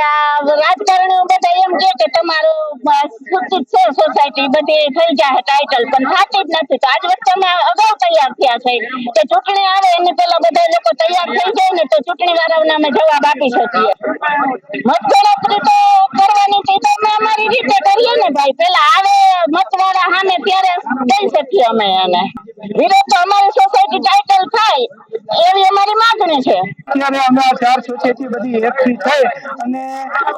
કે બધા એમ કે તમારું સૂચિત છે સોસાયટી બધી થઈ જાય ટાઇટલ પણ થતી જ નથી. તો આજ અમે અગાઉ તૈયાર થયા છે. કે ચૂંટણી આવે એની પેલા બધા લોકો તૈયાર થઈ જાય ને તો ચૂંટણી વાળાઓને અમે જવાબ આપી શકીએ. મતગણતરી તો કરવાની છે, તો અમે અમારી રીતે કરીએ ને ભાઈ. પેલા આવે મતવાળા સામે ત્યારે દઈ શકીએ અમે એને. વિરોધ તો અમારી સોસાયટી ટાઇટલ થાય. એવી અમારી માંગણી છે? અત્યારે અમે આ ચાર સોસાયટી બધી એકઠી થઈ અને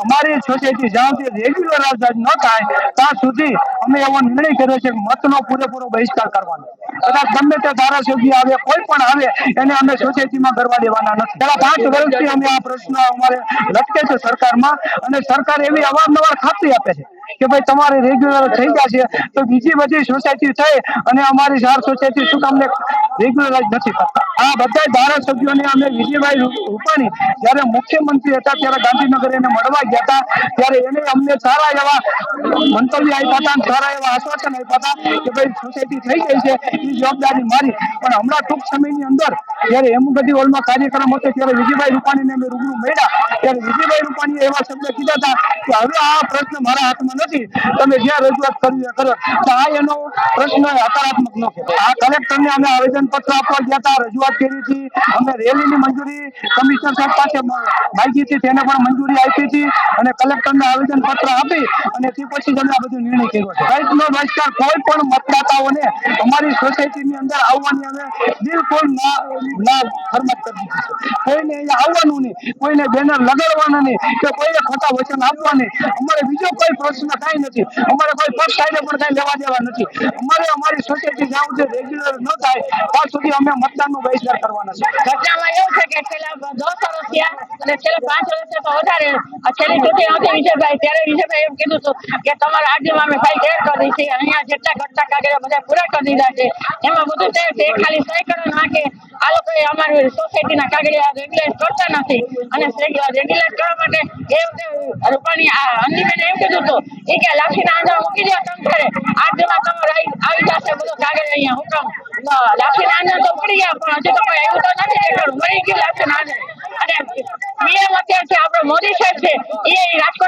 અમારી સોસાયટી જ્યાં સુધી રેગ્યુલર આઝાદ ન થાય, ત્યાં સુધી અમે એવો નિર્ણય કર્યો છે મતનો પૂરેપૂરો બહિષ્કાર કરવાનો. કદાચ ગમે તે ધારાસભ્ય આવે, કોઈ પણ આવે, એને અમે સોસાયટીમાં કરવા દેવાના નથી. છેલ્લા પાંચ વર્ષથી અમે આ પ્રશ્ન અમારે લટકે છે સરકારમાં અને સરકાર એવી અવારનવાર ખાતરી આપે છે કે ભાઈ તમારે રેગ્યુલર થઈ છે, તો બીજી બધી સોસાયટી થઈ અને અમારી ચાર સોસાયટી શું તમને રેગ્યુલરાઇઝ નથી કરતા. આ બધા ધારાસભ્યોને અમે વિજયભાઈ રૂપાણી જ્યારે મુખ્યમંત્રી હતા, ત્યારે ગાંધીનગર એને મળવા ગયા હતા. ત્યારે એને અમને સારા એવા મંતવ્ય આપ્યા હતા સારા એવા આશ્વાસન આપ્યા હતા કે ભાઈ સોસાયટી થઈ ગઈ છે, એ જવાબદારી મારી. પણ હમણાં ટૂંક સમયની અંદર જ્યારે હેમુગતિ હોલમાં કાર્યક્રમ હતો, ત્યારે વિજયભાઈ રૂપાણીને અમે રૂબરૂ મળ્યા. ત્યારે વિજયભાઈ રૂપાણીએ એવા શબ્દ કીધા હતા કે હવે આ પ્રશ્ન મારા હાથમાં નથી. તમે જ્યાં રજૂઆત કરી કરો. તો આ એનો પ્રશ્ન હકારાત્મક ન આ કલેક્ટરને અમે આવેદન પત્ર આપવા ગયા હતા, રજૂઆત કરી હતી. અમે રેલીની મંજૂરી કમિશનર સાહેબ પાસે માગી હતી, તેને પણ મંજૂરી આપી હતી અને કલેક્ટરને આવેદન પત્ર આપી અને તે પછી અમે આ બધો નિર્ણય કર્યો છે. રાઈટનો બહિષ્કાર કોઈ પણ મતદાતાઓને અમારી સોસાયટીની અંદર આવવાની અમે બિલકુલ ના ના ફરમત કરી દીધી કોઈને અહીંયા આવવાનું નહીં, કોઈને બેનર લગાડવાના નહીં કે કોઈને ખોટા વચન આપવા નહીં અમારે બીજો કોઈ પ્રશ્ન કાંઈ નથી. અમારે કોઈ પક્ષ સાથે પણ કાંઈ લેવા દેવા નથી. અમારે અમારી સોસાયટી જ્યાં સુધી રેગ્યુલર ન થાય, ત્યાં સુધી અમે મતદાનનો બહિષ્કાર કરવાના છે ઘટનામાં એવું છે કે છેલ્લા દસ વર્ષ થયા અને છેલ્લા પાંચ વર્ષ તો વધારે. છેલ્લી ચૂંટણી આવતી વિજયભાઈ ત્યારે વિજયભાઈ એમ કીધું હતું કે તમારા આરડીમાં અમે ફાઇલ તૈયાર કરી છે, અહીંયા જેટલા ઘટના કાગળ બધા પૂરા કરી દીધા છે. એમાં બધું તૈયાર છે ખાલી સહી કરવા નાખે આ લોકો અમારી સોસાયટીના કાગળિયા રેગ્યુલાઇઝ કરતા નથી. અને રેગ્યુલાઇઝ કરવા માટે એ રૂપાણી આ અંજલીબેને એમ કીધું હતું એ કે લાઠીના આંધા મૂકી દો તમ કરે. આરડીમાં તમારે આવી જશે બધું કાગળ અહીંયા હુકમ. લાઠીના આંધા તો ઉપડી ગયા, પણ હજુ તો કોઈ આવ્યું તો નથી દેખાડું. મરી ગયું લાઠીના આંધા અને પીએમ અત્યારે છે આપણો મોદી સાહેબ છે, એ રાજકોટ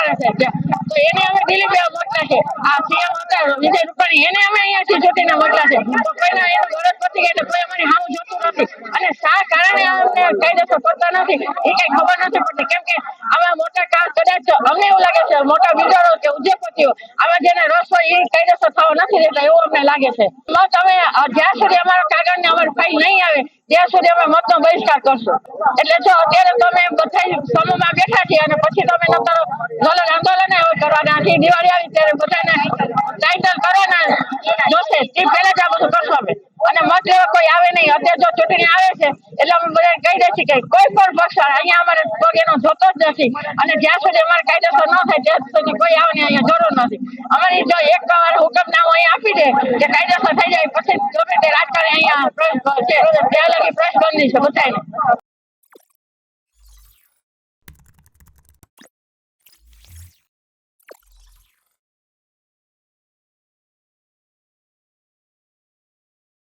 ચૂંટાડ્યા છે. તો એને અમે દિલીપભાઈ મોકલા છે. આ સીએમ હતા વિજય રૂપાણી, એને અમે અહીંયાથી ચૂંટીને મોકલા છે. તો પહેલા એનું ગરજ પતી ગઈ કોઈ અમારી હાવું જોતું નથી. અને શા કારણે અમને કાયદેસર પડતા નથી, એ કઈ ખબર નથી પડતી. કેમ કે આવા મોટા કાર કદાચ અમને એવું લાગે છે, મોટા બિલ્ડરો કે ઉદ્યોગપતિઓ, આવા જેને રસ હોય એ કાયદેસર થવા નથી દેતા, એવું અમને લાગે છે. મત અમે જ્યાં સુધી અમારો કાગળ ને અમારી ફાઇલ નહીં આવે ત્યાં સુધી અમે મતનો બહિષ્કાર કરશું. એટલે જો અત્યારે તમે બધા સમૂહમાં બેઠા છીએ અને પછી તમે અમે ગલન આંદોલન કરવાના છે દિવાળી આવી ત્યારે બધાને ટાઇટલ કરવાના જોશે. તે પહેલા જ આ બધું કરશું અમે. અને મત લેવા કોઈ આવે નહીં. અત્યારે જો ચૂંટણી આવે છે, એટલે અમે બધા કહી દે છે કે કોઈ પણ પક્ષ અહીંયા અમારે પગ એનો જોતો જ નથી. અને જ્યાં સુધી અમારે કાયદેસર ન થાય, ત્યાં સુધી કોઈ આવવાની અહીંયા જરૂર નથી. અમારી જો એક વાર હુકમનામું અહીંયા આપી દે. કે કાયદેસર થઈ જાય પછી ગમે તે રાજકારણી અહીંયા છે. ત્યાં લગી પ્રશ્ન બંધી છે બધાને